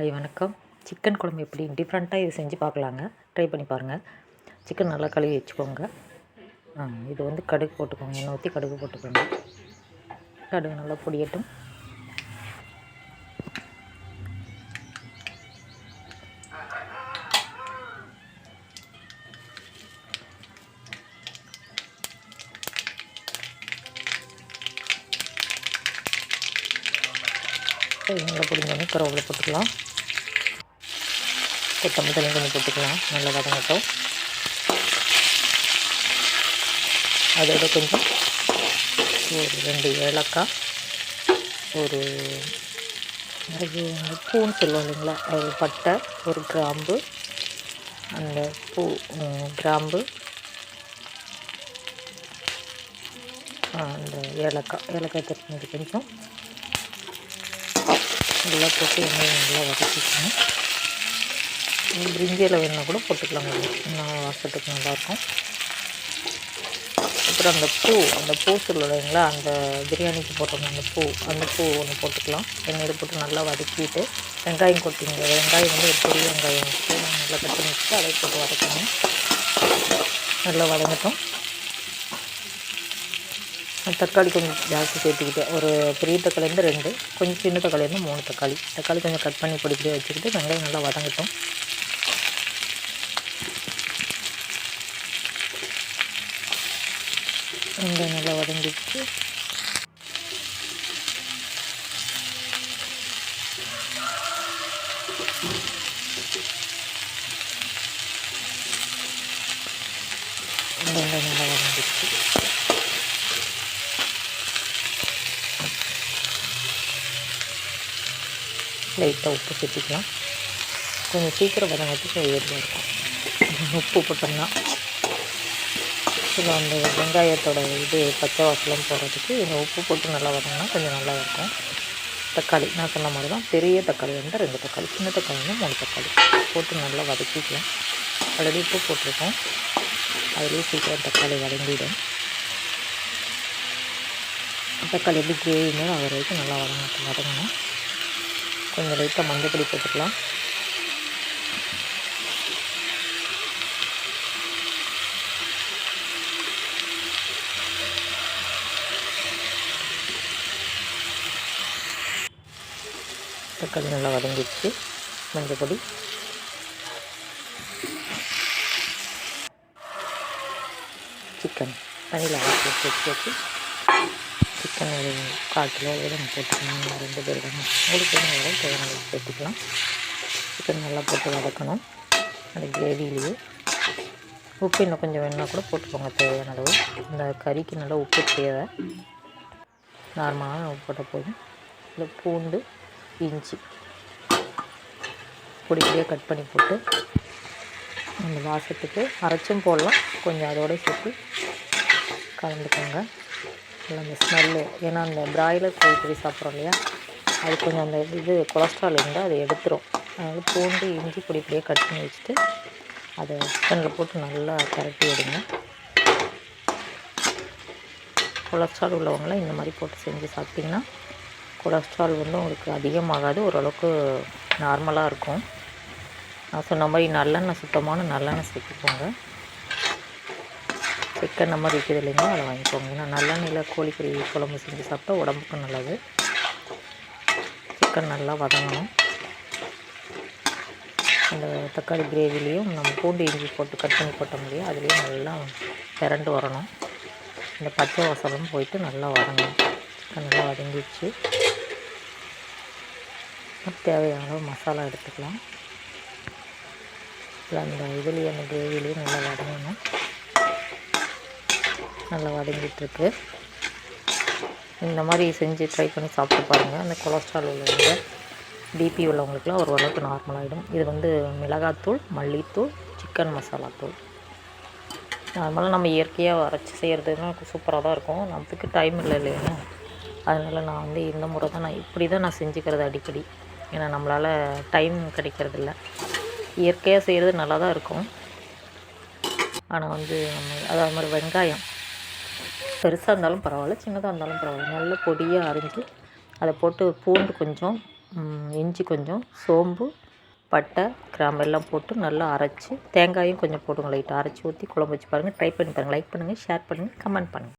Hi வணக்கம். Chicken குழம்பு எப்படி? டிஃப்ரெண்ட்டாக இது செஞ்சு பார்க்கலாங்க. ட்ரை பண்ணி பாருங்கள் சிக்கன் நல்லா கழுவி வச்சுக்கோங்க. ஆ இது வந்து கடுகு போட்டுக்கோங்க. எண்ணெய் ஊற்றி கடுகு போட்டுக்கோங்க. கடுகு நல்லா பொடியட்டும். இவங்களை நல்லா கருவேப்பிலை போட்டுக்கலாம். கொத்தமல்லி தண்ணி கொஞ்சம் போட்டுக்கலாம். நல்லா வதங்கட்டும். அதோட கொஞ்சம் ஒரு ரெண்டு ஏலக்காய் ஒரு அது பூன்னு சொல்லுவோம் இல்லைங்களா? ஒரு பட்டை ஒரு கிராம்பு அந்த பூ கிராம்பு அந்த ஏலக்காய். ஏலக்காய் தட்டினது கொஞ்சம். நல்லா போட்டு எண்ணெயை நல்லா வதக்கிக்கணும். பிரிஞ்சியில் வேணால் கூட போட்டுக்கலாம் கொஞ்சம் இன்னும் வாசத்துக்கு நல்லாயிருக்கும். அப்புறம் அந்த பூ அந்த பூ சொல்லுவீங்களா அந்த பிரியாணிக்கு போடுறோம் அந்த பூ அந்த பூ ஒன்று போட்டுக்கலாம். எண்ணெயில் போட்டு நல்லா வதக்கிட்டு வெங்காயம் கொட்டிங்க. வெங்காயம் வந்து ஒரு பெரிய வெங்காயம். வச்சு நல்லா கட்டி வச்சுட்டு அதை போட்டு வதக்கணும். நல்லா வதங்கட்டும். தக்காளி கொஞ்சம் ஜாஸ்தி சேர்த்துக்கிட்டேன் ஒரு பெரிய தக்காளியிருந்து ரெண்டு கொஞ்சம் சின்ன தக்காளி மூணு தக்காளி. தக்காளி கொஞ்சம் கட் பண்ணி பிடிக்கிட்டு வச்சுக்கிட்டு வெங்காயம் நல்லா வதங்கட்டும். வெங்காயம் நல்லா வதங்கிடுச்சு. வெங்காயம் நல்லா வதங்கிடுச்சு. லைட்டாக உப்பு சேர்த்துக்கலாம். கொஞ்சம் சீக்கிரம் வதங்கிறதுக்கு ஏதுவாக இருக்கும். உப்பு போட்டோம்னா. இதில் அந்த வெங்காயத்தோட இது பச்சை வாசலம் போடுறதுக்கு இந்த உப்பு போட்டு நல்லா வதங்கினா கொஞ்சம் நல்லா இருக்கும். தக்காளி நான் சொன்ன மாதிரி தான் பெரிய தக்காளி வந்து ரெண்டு தக்காளி சின்ன தக்காளி வந்து மூணு தக்காளி. போட்டு நல்லா வதக்கிக்கலாம். ஆல்ரெடி உப்பு போட்டிருக்கோம். அதுலேயே சீக்கிரம் தக்காளி வதங்கிடும். தக்காளி எப்படி கிரேவி மேலே ஆகிற வரைக்கும் நல்லா வதங்க வதங்கணும். கொஞ்சம் லைட்டாக மஞ்சப்பொடி போட்டுக்கலாம். தக்காளி நல்லா வதங்கிடுச்சு. மஞ்சப்பொடி சிக்கன். தண்ணியில் ஆட்டி வச்சு வச்சு சிக்கன் ஒரு கால் கிலோ அளவு நம்ம போட்டுக்கணும் ரெண்டு பேர் தானே உங்களுக்கு என்ன தேவையான அளவு சேர்த்துக்கலாம் சிக்கன் நல்லா போட்டு வதக்கணும் அந்த கிரேவிலேயே உப்பு இன்னும் கொஞ்சம் வேணும்னா கூட போட்டுக்கோங்க தேவையான அளவு இந்த கறிக்கு நல்லா உப்பு தேவை நார்மலாக உப்பு போட்டால் போதும் இந்த பூண்டு இஞ்சி பொடி கட் பண்ணி போட்டு அந்த வாசத்துக்கு அரைச்சும் போடலாம் கொஞ்சம் அதோட சேர்த்து கலந்துக்கோங்க நல்லா அந்த ஸ்மெல்லு ஏன்னா அந்த பிராய்லர் கோழிக்கறி சாப்பிட்றோம் இல்லையா? அது கொஞ்சம் அந்த இது கொலஸ்ட்ரால் இருந்தால் அதை எடுத்துரும். அதனால் பூண்டு இஞ்சி பொடி பொடியாக கட் பண்ணி வச்சுட்டு அதை சிக்கனில் போட்டு நல்லா கரட்டி விடுங்க கொலஸ்ட்ரால் உள்ளவங்களாம் இந்த மாதிரி போட்டு செஞ்சு சாப்பிட்டிங்கன்னா கொலஸ்ட்ரால் வந்து உங்களுக்கு அதிகமாகாது. ஓரளவுக்கு நார்மலாக இருக்கும். நான் சொன்ன மாதிரி நல்லெண்ணெய் சுத்தமான நல்லெண்ணெய் சேர்த்துக்கோங்க. சிக்கன் நம்ம வைக்கிறது இல்லைங்களா? அதை வாங்கிக்கோங்க. ஏன்னா நல்லெண்ணெயில் கோழிக்கறி குழம்பு செஞ்சு சாப்பிட்டா உடம்புக்கும் நல்லது. சிக்கன் நல்லா வதங்கணும். அந்த தக்காளி கிரேவிலையும் நம்ம பூண்டு இஞ்சி போட்டு கட் பண்ணி போட்ட முடியும் அதுலேயும் நல்லா திரண்டு வரணும். இந்த பச்சை வசலம் போயிட்டு நல்லா வதங்கணும். சிக்கன் நல்லா வதங்கிடுச்சு. தேவையான அளவு மசாலா எடுத்துக்கலாம். இல்லை அந்த இதுலேயே அந்த கிரேவிலையும் நல்லா வதங்கணும். நல்லா வதங்கிட்டுருக்கு. இந்த மாதிரி செஞ்சு ட்ரை பண்ணி சாப்பிட்டு பாருங்கள் அந்த கொலஸ்ட்ரால் உள்ளவங்க பிபி உள்ளவங்களுக்குலாம் ஒரு ஓரளவுக்கு நார்மலாகிடும் இது வந்து மிளகாத்தூள் மல்லித்தூள் சிக்கன் மசாலாத்தூள் நார்மலாக நம்ம இயற்கையாக அரைச்சி செய்கிறதுனா சூப்பராக தான் இருக்கும். நமக்கு டைம் இல்லை இல்லையா? அதனால் நான் வந்து இந்த முறை தான் நான் இப்படி தான் நான் செஞ்சுக்கிறது அடிக்கடி. ஏன்னா நம்மளால் டைம் கிடைக்கிறதில்ல இயற்கையாக செய்கிறது நல்லா தான் இருக்கும். ஆனால் வந்து நம்ம அதாவது மாதிரி வெங்காயம் பெருசாக இருந்தாலும் பரவாயில்ல சின்னதாக இருந்தாலும் பரவாயில்ல. நல்ல பொடியாக அரிஞ்சு அதை போட்டு பூண்டு கொஞ்சம் இஞ்சி கொஞ்சம் சோம்பு பட்டை கிராம்பு எல்லாம் போட்டு நல்லா அரைச்சி தேங்காயும் கொஞ்சம் போட்டுங்க லைட்டாக அரைச்சி ஊற்றி குழம்பு வச்சு பாருங்கள் ட்ரை பண்ணி பாருங்கள் லைக் பண்ணுங்கள் ஷேர் பண்ணுங்கள் கமெண்ட் பண்ணுங்கள்